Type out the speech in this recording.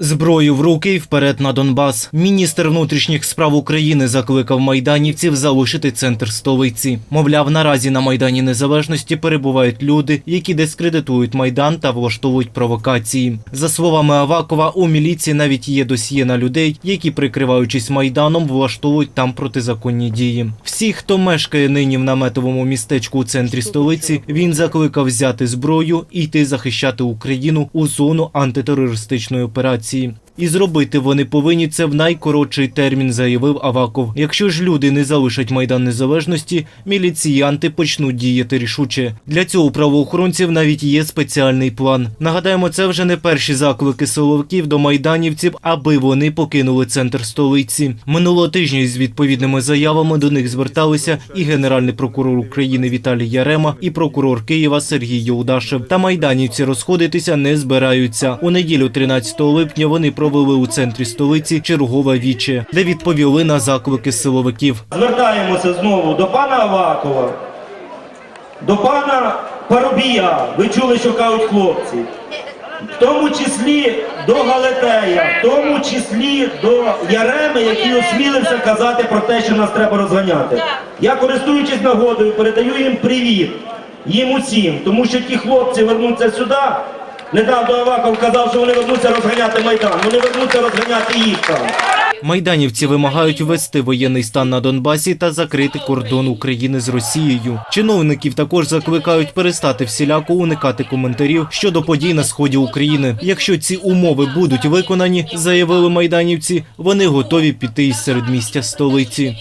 Зброю в руки і вперед на Донбас. Міністр внутрішніх справ України закликав майданівців залишити центр столиці. Мовляв, наразі на майдані незалежності перебувають люди, які дискредитують майдан та влаштовують провокації. За словами Авакова, у міліції навіть є досьє на людей, які, прикриваючись майданом, влаштовують там протизаконні дії. Всі, хто мешкає нині в наметовому містечку у центрі столиці, він закликав взяти зброю і йти захищати Україну у зону антитерористичної операції. petit І зробити вони повинні це в найкоротший термін, заявив Аваков. Якщо ж люди не залишать майдан незалежності, міліціянти почнуть діяти рішуче. Для цього правоохоронців навіть є спеціальний план. Нагадаємо, це вже не перші заклики силовиків до майданівців, аби вони покинули центр столиці. Минулого тижня із відповідними заявами до них зверталися і генеральний прокурор України Віталій Ярема, і прокурор Києва Сергій Юлдашев. Та майданівці розходитися не збираються. У неділю, 13 липня, вони провели у центрі столиці чергове віче, де відповіли на заклики силовиків. Звертаємося знову до пана Авакова, до пана Парубія. Ви чули, що кажуть хлопці. В тому числі до Галетея, в тому числі до Яреми, який осмілився казати про те, що нас треба розганяти. Я, користуючись нагодою, передаю їм привіт, їм усім, тому що ті хлопці вернуться сюди. Недавно Аваков казав, що вони вернуться розганяти Майдан. Вони вернуться розганяти їх там. Майданівці вимагають ввести воєнний стан на Донбасі та закрити кордон України з Росією. Чиновників також закликають перестати всіляко уникати коментарів щодо подій на сході України. Якщо ці умови будуть виконані, заявили майданівці, вони готові піти із середмістя столиці.